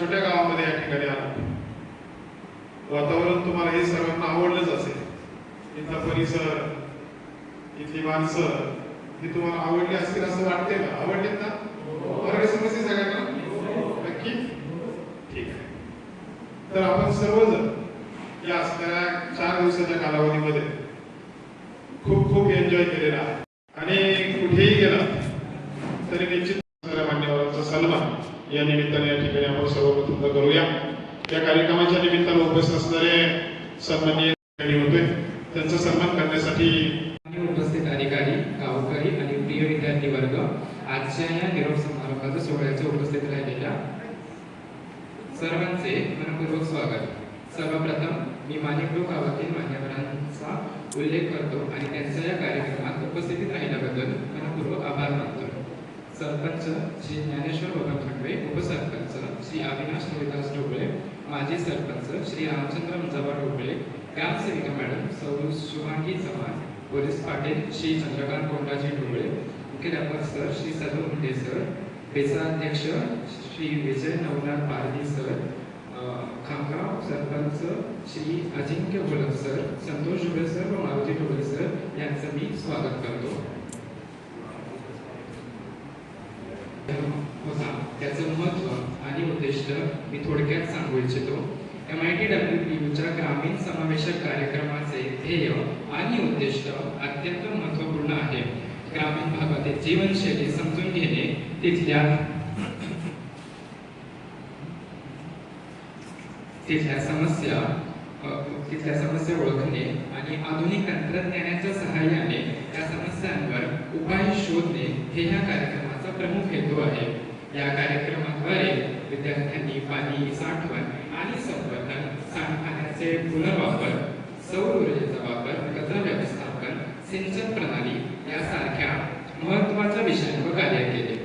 छोट्या गावामध्ये या ठिकाणी आला. वातावरण तुम्हाला हे सर्वांना आवडलंच असेल. इथला परिसर इथली माणसं ही तुम्हाला आवडली असतील असं वाटते का? आवडलीत ना? वर्ग समजते सगळ्यांना नक्की? ठीक आहे. तर आपण सर्वजण या असणाऱ्या चार दिवसाच्या कालावधीमध्ये खूप खूप एन्जॉय केलेला. आणि कुठेही गेला तरी निश्चित या निमित्ताने या ठिकाणी आपण सर्वप्रथम तर करूया. या कार्यक्रमाच्या निमित्ताने उपस्थित असणारे सन्माननीय होते. त्यांचा सन्मान करण्यासाठी उपस्थित अधिकारी गावकरी आणि प्रिय विद्यार्थी वर्ग आजच्या या निरोप समारंभाच्या सोहळ्याच्या उपस्थित राहिलेल्या सर्वांचे मनपूर्वक स्वागत. सर्वप्रथम मी माणिकडो गावातील मान्यवरांचा उल्लेख करतो आणि त्यांच्या या कार्यक्रमात उपस्थितीत राहिल्याबद्दल मनपूर्वक आभार मानतो. सरपंच श्री ज्ञानेश्वर बबन खंडवे उपसरपंच श्री अविनाश रोहिदास ढोबळे माजी सरपंच श्री रामचंद्र मुजाबा ढोबळे ग्रामसेविका मॅडम सौ शुभांगी चव्हाण पोलीस पाटील श्री चंद्रकांत कोंडाजी ढोबळे मुख्याध्यापक सर श्री सदू मुंडे सर बेसाध्यक्ष Shri Vijay Navnath Pardhi sir Khamgaon sarpanch Shri Ajinkya Golak sir Santosh Dhoble sir व मारुती ढोबळे सर यांचं मी स्वागत करतो होता त्याचं महत्त्व उद्दिष्ट मी थोडक्यात सांगू इच्छितो. M I T W P यूच्या ग्रामीण समावेशक कार्यक्रमाचे ध्येय आणि उद्दिष्ट अत्यंत महत्त्वपूर्ण आहे. ग्रामीण भागातील जीवनशैली समजून घेणे तिथल्या तिथल्या समस्या तिथल्या समस्या ओळखणे आणि आधुनिक तंत्रज्ञानाच्या सहाय्याने त्या समस्यांवर उपाय शोधणे हे या कार्यक्रमाचा प्रमुख हेतू आहे. या कार्यक्रमाद्वारे विद्यार्थ्यांनी पाणी साठवण आणि संवर्धन सांडपाण्याचे पुनर्वापर सौर ऊर्जेचा वापर कचरा व्यवस्थापन सिंचन प्रणाली यासारख्या महत्त्वाच्या विषयांवर कार्य केले.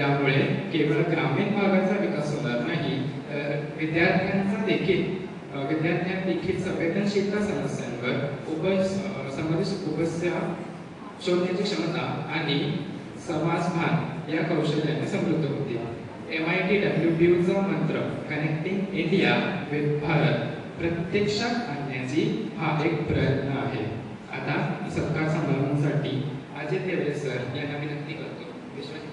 यामुळे केवळ ग्रामीण भागाचा विकास होणार नाही तर विद्यार्थ्यांचा देखील अ, विद्यार्थ्यांना देखील संवेदनशीलता समस्यांवर उप समस्या उपस्या शोधण्याची क्षमता आणि समाजभान या कौशल्याने समृद्ध होते M I T W P मंत्र कनेक्टिंग इंडिया विथ भारत प्रत्यक्षात आणण्याची हा एक प्रयत्न आहे. आता सत्कार समारंभासाठी अजित देवरे सर यांना विनंती करतो. विश्वजित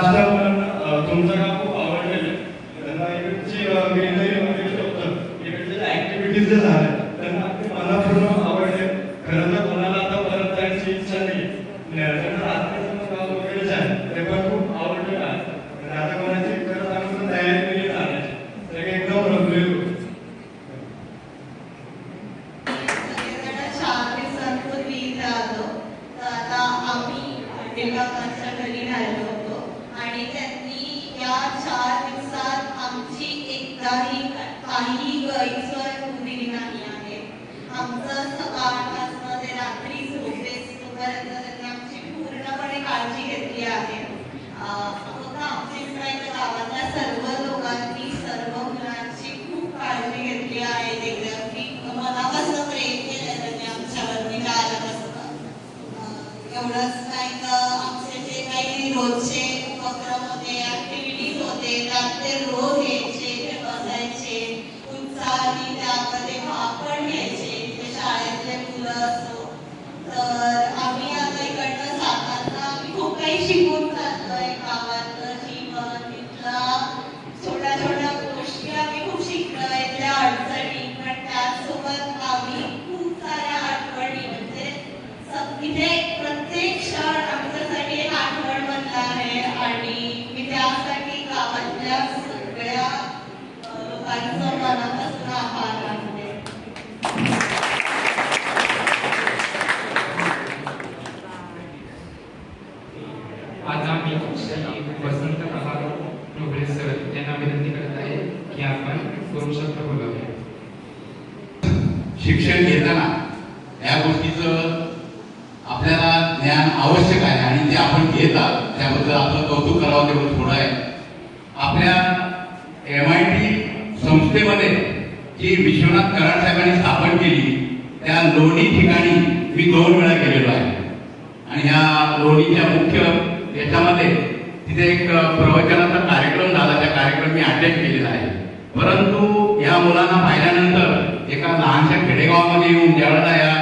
काष्टा मुलांना तुमचं काम खूप आवडलेलं आहे. त्यांना इकडची ग्रीनरी वगैरे होतं इकडच्या ऍक्टिव्हिटीज जे झाल्या त्यांना अगदी मनापूर्ण आवडले खरं तर कोणाला आता परत जायची इच्छा नाही न- त्यांना आत्मीचं गाव वगैरे जे आहे ते पण खूप आवडलेलं आहे आणि आता कोणाची खरं सांगू तर तयारी केली जाण्याची सगळे एकदम रमलेलो सगळेजण चार दिवसांपूर्वी इथे आलो तर आता आम्ही टिळकांच्या घरी राहिलो होतो आणि त्यांनी या चार दिवसात आमची एकदाही काही गैरसोय होऊ दिली नाही आहे आमचं सकाळपासून ते रात्री झोपेपर्यंत त्यांनी आमची पूर्णपणे काळजी घेतली आहे अं, फक्त आमचीच नाही तर गावातल्या सर्व लोकांनी सर्व मुलांची खूप काळजी घेतली आहे एकदम की मनापासून प्रेम केलं त्यांनी आमच्यावरती आल्यापासून एवढंच नाही तर आमचे जे काही रोजचे उपक्रम होते ऍक्टिव्हिटीज होते त्यात ते रोज यायचे ते बसायचे उत्साहाने त्यामध्ये भाग पण घ्यायचे ते शाळेतले मुलं असो तर आम्ही आता इकडनं जाताना आम्ही खूप काही शिकून जातोय गावातलं जीवन इथला छोट्या छोट्या गोष्टी आम्ही खूप शिकलोय इथल्या अडचणी पण त्याचसोबत आम्ही खूप साऱ्या आठवणी म्हणजे स- इथे प्रत्येक क्षण आमच्यासाठी एक आठवण बनला आहे आणि मी त्यासाठी गावातल्या सगळ्या आभार मानते मी श्री वसंत प्रभात ढोबळे सर यांना विनंती करत आहे की आपण दोन शब्द बोलावे शिक्षण घेताना या गोष्टीचं आपल्याला ज्ञान आवश्यक आहे आणि ते आपण घेत आहोत त्याबद्दल आपलं कौतुक करावं तेवढं थोडं आहे. आपल्या एम आय टी संस्थेमध्ये जी विश्वनाथ कराड साहेबांनी स्थापन केली त्या लोणी ठिकाणी मी दोन वेळा गेलेलो आहे. आणि ह्या लोणीच्या मुख्य याच्यामध्ये तिथे एक प्रवचनाचा कार्यक्रम झाला त्या कार्यक्रम मी अटेंड केलेला आहे. परंतु या मुलांना पाहिल्यानंतर एका लहानशा खेडेगावामध्ये येऊन ज्यावेळेला या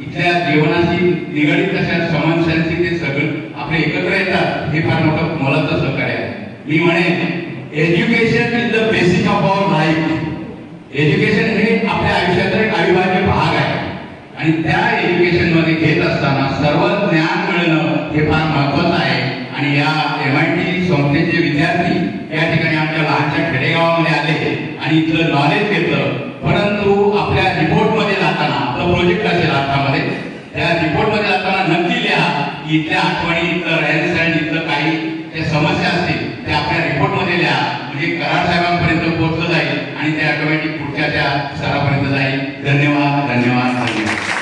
इथल्या जीवनाशी निगडीत अशा समस्यांशी ते सगळे आपले एकत्र येतात हे फार मोठं मोलाचं सहकार्य आहे. मी म्हणेन education is the basic of our life education हे आपल्या आयुष्याचा एक अविभाज्य भाग आहे. आणि त्या एज्युकेशनमध्ये घेत असताना सर्व ज्ञान मिळणं हे फार महत्वाचं आहे. आणि या एम आय टी संस्थेचे विद्यार्थी या ठिकाणी आमच्या लहानच्या खेडेगावामध्ये आले आणि इथलं नॉलेज घेतलं. परंतु आपल्या रिपोर्टमध्ये जाताना आपलं प्रोजेक्ट असेल अर्थामध्ये त्या रिपोर्टमध्ये जाताना नक्की लिहा की इथल्या आठवणी इथलं रहन सहन इथलं काही समस्या असतील. ते आपल्या रिपोर्टमध्ये लिहा. म्हणजे कराड साहेबांपर्यंत पोहोचलं जाईल आणि ते ऑटोमॅटिक पुढच्या त्या स्तरापर्यंत जाईल. धन्यवाद धन्यवाद धन्यवाद.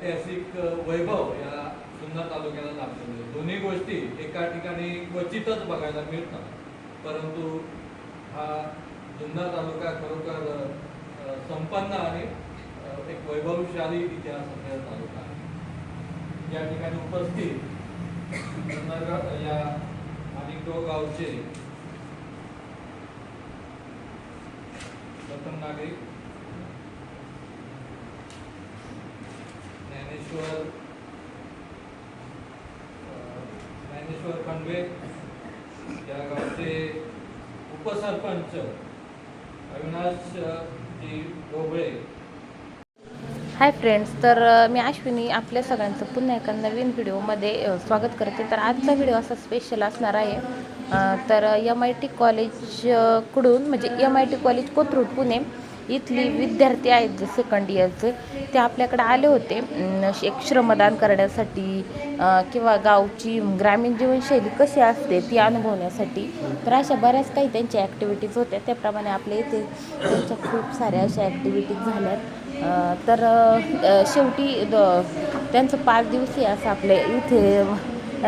ऐतिहासिक वैभव या सुंदर तालुक्याला लाभलेलं आहे म्हणजे दोन्ही गोष्टी एका ठिकाणी क्वचितच बघायला मिळतात. परंतु हा जुन्नर तालुका खरोखर संपन्न आणि एक वैभवशाली इतिहास असलेला तालुका आहे. या ठिकाणी उपस्थित या या तो गावचे प्रथम नागरिक ज्ञानेश्वर ज्ञानेश्वर खंडवे या गावचे उपसरपंच Avinash uh, ji Dhobale. Hi friends तर uh, मी अश्विनी आपल्या सगळ्यांचं पुन्हा एका नवीन व्हिडिओमध्ये uh, स्वागत करते. तर आजचा व्हिडिओ असा स्पेशल असणार आहे. तर एम आय टी कॉलेजकडून म्हणजे M I T college Kothrud Pune इथली विद्यार्थी आहेत जे सेकंड इयरचे ते आपल्याकडे आले होते. एक श्रमदान करण्यासाठी किंवा गावची ग्रामीण जीवनशैली कशी असते ती अनुभवण्यासाठी. तर अशा बऱ्याच काही त्यांच्या ॲक्टिव्हिटीज होत्या. त्याप्रमाणे आपल्या इथे त्यांच्या खूप साऱ्या अशा ॲक्टिव्हिटीज झाल्यात. तर शेवटी द- त्यांचं पाच दिवसीय असं आपल्या इथे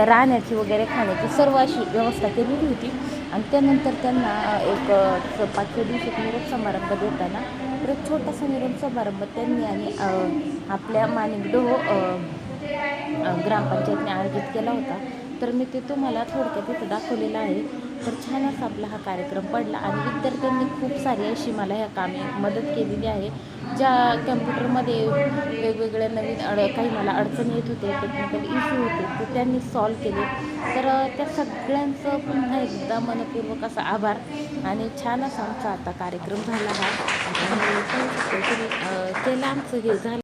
राहण्याची वगैरे खाण्याची सर्व अशी व्यवस्था केलेली होती. आणि त्यानंतर त्यांना एक पाचव्या दिवशी एक निरोप समारंभ देताना तर एक छोटासा निरोप समारंभ त्यांनी आणि आपल्या माणिकडो ग्रामपंचायतने आयोजित केला होता. तर मी ते तुम्हाला थोडक्यात इथं दाखवलेलं आहे. तर छान असा आपला हा कार्यक्रम पडला आणि विद्यार्थ्यांनी खूप सारी अशी मला ह्या कामी मदत केलेली आहे. ज्या कम्प्युटरमध्ये वेगवेगळ्या नवीन अड काही मला अडचणी येत होते टेक्निकल इश्यू होते ते त्यांनी सॉल्व केले. तर त्या सगळ्यांचं पुन्हा एकदा मनपूर्वक असा आभार आणि छान असा आमचा आता कार्यक्रम झाला हा केला आमचं हे झालं.